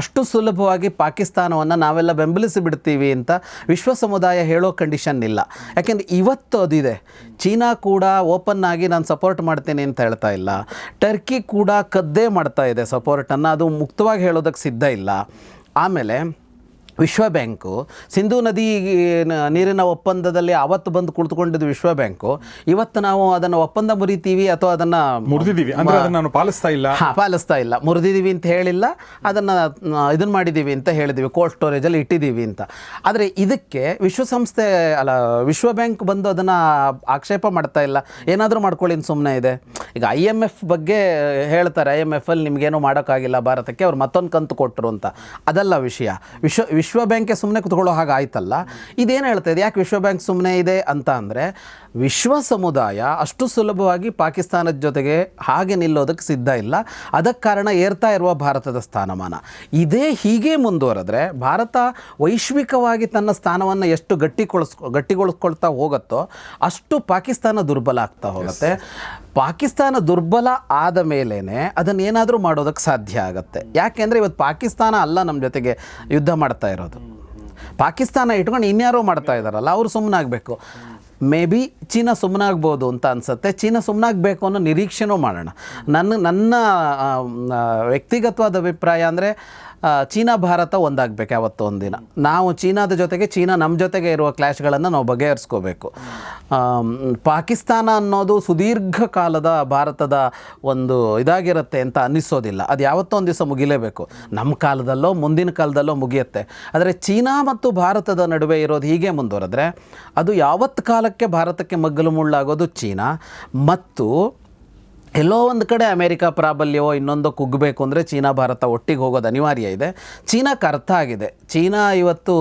ಅಷ್ಟು ಸುಲಭವಾಗಿ ಪಾಕಿಸ್ತಾನವನ್ನು ನಾವೆಲ್ಲ ಬೆಂಬಲಿಸಿ ಬಿಡ್ತೀವಿ ಅಂತ ವಿಶ್ವ ಸಮುದಾಯ ಹೇಳೋ ಕಂಡೀಷನ್ ಇಲ್ಲ. ಯಾಕೆಂದರೆ ಇವತ್ತು ಅದಿದೆ ಚೀನಾ ಕೂಡ ಓಪನ್ ಆಗಿ ನಾನು ಸಪೋರ್ಟ್ ಮಾಡ್ತೀನಿ ಅಂತ ಹೇಳ್ತಾ ಇಲ್ಲ. ಟರ್ಕಿ ಕೂಡ ಕದ್ದೇ ಮಾಡ್ತಾ ಇದೆ ಸಪೋರ್ಟನ್ನು ಅದು ಮುಕ್ತವಾಗಿ ಹೇಳೋದಕ್ಕೆ ಸಿದ್ಧ ಇಲ್ಲ. ಆಮೇಲೆ ವಿಶ್ವ ಬ್ಯಾಂಕು ಸಿಂಧೂ ನದಿ ನೀರಿನ ಒಪ್ಪಂದದಲ್ಲಿ ಅವತ್ತು ಬಂದು ಕುಳಿತುಕೊಂಡಿದ್ದು ವಿಶ್ವ ಬ್ಯಾಂಕು ಇವತ್ತು ನಾವು ಅದನ್ನು ಒಪ್ಪಂದ ಮುರಿತೀವಿ ಅಥವಾ ಅದನ್ನು ಮುರಿದಿದ್ದೀವಿ. ಅಂದ್ರೆ ಅದನ್ನ ನಾನು ಪಾಲಿಸ್ತಾ ಇಲ್ಲ. ಹಾಂ ಪಾಲಿಸ್ತಾ ಇಲ್ಲ. ಮುರಿದಿದ್ದೀವಿ ಅಂತ ಹೇಳಿಲ್ಲ. ಅದನ್ನು ಇದನ್ನು ಮಾಡಿದ್ದೀವಿ ಅಂತ ಹೇಳಿದ್ದೀವಿ. ಕೋಲ್ಡ್ ಸ್ಟೋರೇಜಲ್ಲಿ ಇಟ್ಟಿದ್ದೀವಿ ಅಂತ. ಆದರೆ ಇದಕ್ಕೆ ವಿಶ್ವಸಂಸ್ಥೆ ಅಲ್ಲ ವಿಶ್ವ ಬ್ಯಾಂಕ್ ಬಂದು ಅದನ್ನು ಆಕ್ಷೇಪ ಮಾಡ್ತಾ ಇಲ್ಲ. ಏನಾದರೂ ಮಾಡ್ಕೊಳ್ಳಿ ಸುಮ್ಮನೆ ಇದೆ. ಈಗ ಐ ಎಂ ಎಫ್ ಬಗ್ಗೆ ಹೇಳ್ತಾರೆ. ಐ ಎಂ ಎಫ್ ಅಲ್ಲಿ ನಿಮಗೇನೋ ಮಾಡೋಕ್ಕಾಗಿಲ್ಲ ಭಾರತಕ್ಕೆ. ಅವ್ರು ಮತ್ತೊಂದು ಕಂತು ಕೊಟ್ಟರು ಅಂತ. ಅದಲ್ಲ ವಿಷಯ. ವಿಶ್ವ ವಿಶ್ವ ಬ್ಯಾಂಕ್ಗೆ ಸುಮ್ಮನೆ ಕುತ್ಕೊಳ್ಳೋ ಹಾಗೆ ಆಯ್ತಲ್ಲ. ಇದೇನು ಹೇಳ್ತಾ ಇದೆ ಯಾಕೆ ವಿಶ್ವ ಬ್ಯಾಂಕ್ ಸುಮ್ಮನೆ ಇದೆ ಅಂತ ಅಂದರೆ, ವಿಶ್ವ ಸಮುದಾಯ ಅಷ್ಟು ಸುಲಭವಾಗಿ ಪಾಕಿಸ್ತಾನದ ಜೊತೆಗೆ ಹಾಗೆ ನಿಲ್ಲೋದಕ್ಕೆ ಸಿದ್ಧ ಇಲ್ಲ. ಅದಕ್ಕೆ ಕಾರಣ ಏರ್ತಾ ಇರುವ ಭಾರತದ ಸ್ಥಾನಮಾನ. ಇದೇ ಹೀಗೆ ಮುಂದುವರೆದ್ರೆ, ಭಾರತ ವೈಶ್ವಿಕವಾಗಿ ತನ್ನ ಸ್ಥಾನವನ್ನು ಎಷ್ಟು ಗಟ್ಟಿಗೊಳಿಸ್, ಗಟ್ಟಿಗೊಳಿಸ್ಕೊಳ್ತಾ ಹೋಗುತ್ತೋ, ಅಷ್ಟು ಪಾಕಿಸ್ತಾನ ದುರ್ಬಲ ಆಗ್ತಾ ಹೋಗುತ್ತೆ. ಪಾಕಿಸ್ತಾನ ದುರ್ಬಲ ಆದ ಮೇಲೇ ಅದನ್ನೇನಾದರೂ ಮಾಡೋದಕ್ಕೆ ಸಾಧ್ಯ ಆಗುತ್ತೆ. ಯಾಕೆಂದರೆ ಇವತ್ತು ಪಾಕಿಸ್ತಾನ ಅಲ್ಲ ನಮ್ಮ ಜೊತೆಗೆ ಯುದ್ಧ ಮಾಡ್ತಾ ಇರೋದು. ಪಾಕಿಸ್ತಾನ ಇಟ್ಕೊಂಡು ಇನ್ಯಾರೋ ಮಾಡ್ತಾ ಇದ್ದಾರಲ್ಲ, ಅವರು ಸುಮ್ಮನಾಗಬೇಕು ಮೇ ಬಿ ಚೀನಾ ಸುಮ್ಮನಾಗ್ಬೋದು ಅಂತ ಅನಿಸುತ್ತೆ. ಚೀನಾ ಸುಮ್ಮನಾಗಬೇಕು ಅನ್ನೋ ನಿರೀಕ್ಷೆನೂ ಮಾಡೋಣ. ನನ್ನ ನನ್ನ ವ್ಯಕ್ತಿಗತವಾದ ಅಭಿಪ್ರಾಯ ಅಂದರೆ ಚೀನಾ ಭಾರತ ಒಂದಾಗಬೇಕು ಯಾವತ್ತೋ ಒಂದಿನ. ನಾವು ಚೀನಾದ ಜೊತೆಗೆ ಚೀನಾ ನಮ್ಮ ಜೊತೆಗೆ ಇರುವ ಕ್ಲಾಶ್ಗಳನ್ನು ನಾವು ಬಗೆಹರಿಸ್ಕೋಬೇಕು. ಪಾಕಿಸ್ತಾನ ಅನ್ನೋದು ಸುದೀರ್ಘ ಕಾಲದ ಭಾರತದ ಒಂದು ಇದಾಗಿರುತ್ತೆ ಅಂತ ಅನ್ನಿಸೋದಿಲ್ಲ. ಅದು ಯಾವತ್ತೋ ಒಂದು ದಿವಸ ಮುಗಿಲೇಬೇಕು. ನಮ್ಮ ಕಾಲದಲ್ಲೋ ಮುಂದಿನ ಕಾಲದಲ್ಲೋ ಮುಗಿಯುತ್ತೆ. ಆದರೆ ಚೀನಾ ಮತ್ತು ಭಾರತದ ನಡುವೆ ಇರೋದು ಹೀಗೆ ಮುಂದುವರೆದ್ರೆ ಅದು ಯಾವತ್ತು ಕಾಲಕ್ಕೆ ಭಾರತಕ್ಕೆ ಮಗ್ಗಲು ಮುಳ್ಳಾಗೋದು ಚೀನಾ. ಮತ್ತು ಎಲ್ಲೋ ಒಂದು ಕಡೆ ಅಮೇರಿಕ ಪ್ರಾಬಲ್ಯವೋ ಇನ್ನೊಂದು ಕುಗ್ಗಬೇಕು ಅಂದರೆ ಚೀನಾ, ಭಾರತ ಒಟ್ಟಿಗೆ ಹೋಗೋದು ಅನಿವಾರ್ಯ ಇದೆ. ಚೀನಾಕ್ಕೆ ಅರ್ಥ ಆಗಿದೆ. ಚೀನಾ ಇವತ್ತು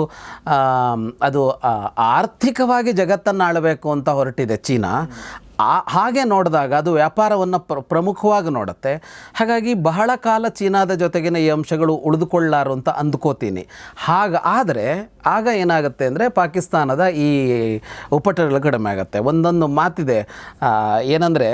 ಅದು ಆರ್ಥಿಕವಾಗಿ ಜಗತ್ತನ್ನು ಆಳಬೇಕು ಅಂತ ಹೊರಟಿದೆ ಚೀನಾ. ಆ, ಹಾಗೆ ನೋಡಿದಾಗ ಅದು ವ್ಯಾಪಾರವನ್ನು ಪ್ರ, ಪ್ರಮುಖವಾಗಿ ನೋಡುತ್ತೆ. ಹಾಗಾಗಿ ಬಹಳ ಕಾಲ ಚೀನಾದ ಜೊತೆಗಿನ ಈ ಅಂಶಗಳು ಉಳಿದುಕೊಳ್ಳಾರು ಅಂತ ಅಂದ್ಕೋತೀನಿ. ಹಾಗ, ಆದರೆ ಆಗ ಏನಾಗುತ್ತೆ ಅಂದರೆ ಪಾಕಿಸ್ತಾನದ ಈ ಉಪಟಗಳು ಕಡಿಮೆ ಆಗುತ್ತೆ. ಒಂದೊಂದು ಮಾತಿದೆ. ಏನಂದರೆ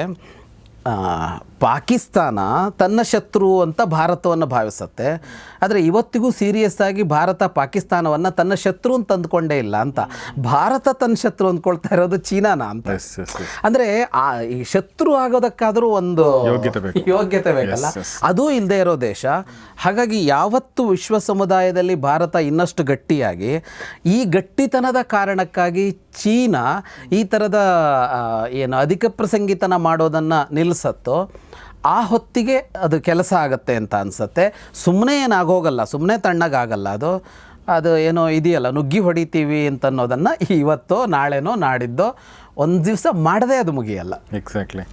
ಪಾಕಿಸ್ತಾನ ತನ್ನ ಶತ್ರು ಅಂತ ಭಾರತವನ್ನು ಭಾವಿಸುತ್ತೆ. ಆದರೆ ಇವತ್ತಿಗೂ ಸೀರಿಯಸ್ ಆಗಿ ಭಾರತ ಪಾಕಿಸ್ತಾನವನ್ನು ತನ್ನ ಶತ್ರು ಅಂತ ಅಂದ್ಕೊಂಡೇ ಇಲ್ಲ ಅಂತ. ಭಾರತ ತನ್ನ ಶತ್ರು ಅಂದ್ಕೊಳ್ತಾ ಇರೋದು ಚೀನಾನ ಅಂತ. ಅಂದರೆ ಆ ಈ ಶತ್ರು ಆಗೋದಕ್ಕಾದರೂ ಒಂದು ಯೋಗ್ಯತೆ ಬೇಕು. ಯೋಗ್ಯತೆ ಬೇಕಲ್ಲ. ಅದು ಇಲ್ಲದೆ ಇರೋ ದೇಶ. ಹಾಗಾಗಿ ಯಾವತ್ತು ವಿಶ್ವ ಸಮುದಾಯದಲ್ಲಿ ಭಾರತ ಇನ್ನಷ್ಟು ಗಟ್ಟಿಯಾಗಿ ಈ ಗಟ್ಟಿತನದ ಕಾರಣಕ್ಕಾಗಿ ಚೀನಾ ಈ ಥರದ ಏನು ಅಧಿಕ ಪ್ರಸಂಗಿತನ ಮಾಡೋದನ್ನು ನಿಲ್ಲಿಸತ್ತೋ ಆ ಹೊತ್ತಿಗೆ ಅದು ಕೆಲಸ ಆಗುತ್ತೆ ಅಂತ ಅನಿಸುತ್ತೆ. ಸುಮ್ಮನೆ ಏನಾಗೋಗಲ್ಲ ಸುಮ್ಮನೆ ತಣ್ಣಗಾಗಲ್ಲ ಅದು. ಅದು ಏನೋ ಇದೆಯಲ್ಲ, ನುಗ್ಗಿ ಹೊಡಿತೀವಿ ಅಂತ ಅನ್ನೋದನ್ನು ಇವತ್ತೋ, ನಾಳೆನೋ ನಾಡಿದ್ದೋ, ಒಂದು ದಿವಸ ಮಾಡದೇ ಅದು ಮುಗಿಯಲ್ಲ. ಎಕ್ಸಾಕ್ಟ್ಲಿ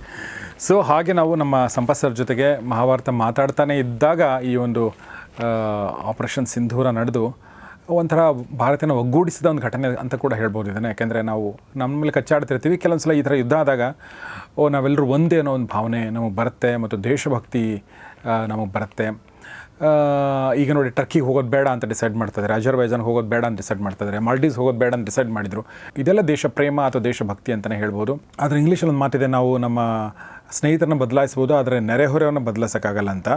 ಸೊ ಹಾಗೆ ನಾವು ನಮ್ಮ ಸಂಪತ್ ಸರ್ ಜೊತೆಗೆ ಮಹಾಭಾರತ ಮಾತಾಡ್ತಾನೆ ಇದ್ದಾಗ ಈ ಒಂದು ಆಪರೇಷನ್ ಸಿಂಧೂರ ನಡೆದು ಒಂಥರ ಭಾರತನ ಒಗ್ಗೂಡಿಸಿದ ಒಂದು ಘಟನೆ ಅಂತ ಕೂಡ ಹೇಳ್ಬೋದು ಇದನ್ನು. ಯಾಕೆಂದರೆ ನಾವು ನಮ್ಮ ಮೇಲೆ ಕಚ್ಚಾಡ್ತಿರ್ತೀವಿ. ಕೆಲವೊಂದು ಸಲ ಈ ಥರ ಯುದ್ಧ ಆದಾಗ ಓ ನಾವೆಲ್ಲರೂ ಒಂದೇ ಅನ್ನೋ ಒಂದು ಭಾವನೆ ನಮಗೆ ಬರುತ್ತೆ ಮತ್ತು ದೇಶಭಕ್ತಿ ನಮಗೆ ಬರುತ್ತೆ. ಈಗ ನೋಡಿ ಟರ್ಕಿಗೆ ಹೋಗೋದು ಬೇಡ ಅಂತ ಡಿಸೈಡ್ ಮಾಡ್ತಿದ್ದಾರೆ ಅಜರ್ಬೈಜಾನ್ ಹೋಗೋದು ಬೇಡ ಅಂತ ಡಿಸೈಡ್ ಮಾಡ್ತಿದ್ದಾರೆ ಮಾಲ್ಡೀವ್ಸ್ ಹೋಗೋದು ಬೇಡ ಅಂತ ಡಿಸೈಡ್ ಮಾಡಿದರು. ಇದೆಲ್ಲ ದೇಶ ಪ್ರೇಮ ಅಥವಾ ದೇಶಭಕ್ತಿ ಅಂತಲೇ ಹೇಳ್ಬೋದು. ಆದರೆ ಇಂಗ್ಲೀಷಲ್ಲಿ ಒಂದು ಮಾತಿದೆ, ನಾವು ನಮ್ಮ ಸ್ನೇಹಿತರನ್ನ ಬದಲಾಯಿಸ್ಬೋದು, ಆದರೆ ನೆರೆಹೊರೆಯವ್ರನ್ನ ಬದಲಾಯಿಸೋಕ್ಕಾಗಲ್ಲ ಅಂತ.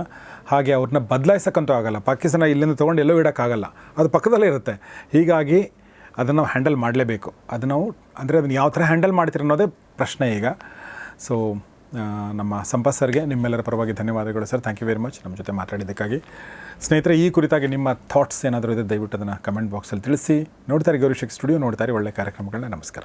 ಹಾಗೆ ಅವ್ರನ್ನ ಬದಲಾಯಿಸೋಕ್ಕಂತೂ ಆಗಲ್ಲ. ಪಾಕಿಸ್ತಾನ ಇಲ್ಲಿಂದ ತೊಗೊಂಡು ಎಲ್ಲೋ ಇಡೋಕ್ಕಾಗಲ್ಲ. ಅದು ಪಕ್ಕದಲ್ಲೇ ಇರುತ್ತೆ. ಹೀಗಾಗಿ ಅದನ್ನು ನಾವು ಹ್ಯಾಂಡಲ್ ಮಾಡಲೇಬೇಕು. ಅದು ನಾವು, ಅಂದರೆ ಅದನ್ನು ಯಾವ ಥರ ಹ್ಯಾಂಡಲ್ ಮಾಡ್ತೀರಿ ಅನ್ನೋದೇ ಪ್ರಶ್ನೆ ಈಗ. ಸೊ ನಮ್ಮ ಸಂಪತ್ ಸರ್ಗೆ ನಿಮ್ಮೆಲ್ಲರ ಪರವಾಗಿ ಧನ್ಯವಾದಗಳು sir. Thank you very much ನಮ್ಮ ಜೊತೆ ಮಾತಾಡಿದ್ದಕ್ಕಾಗಿ. ಸ್ನೇಹಿತರೆ, ಈ ಕುರಿತಾಗಿ ನಿಮ್ಮ ಥಾಟ್ಸ್ ಏನಾದರೂ ಇದೆ, ದಯವಿಟ್ಟು ಅದನ್ನು ಕಮೆಂಟ್ ಬಾಕ್ಸಲ್ಲಿ ತಿಳಿಸಿ. ನೋಡ್ತಾರೆ ಗೌರಿಶಕ್ ಸ್ಟುಡಿಯೋ ನೋಡ್ತಾರೆ ಒಳ್ಳೆ ಕಾರ್ಯಕ್ರಮಗಳನ್ನ. ನಮಸ್ಕಾರ.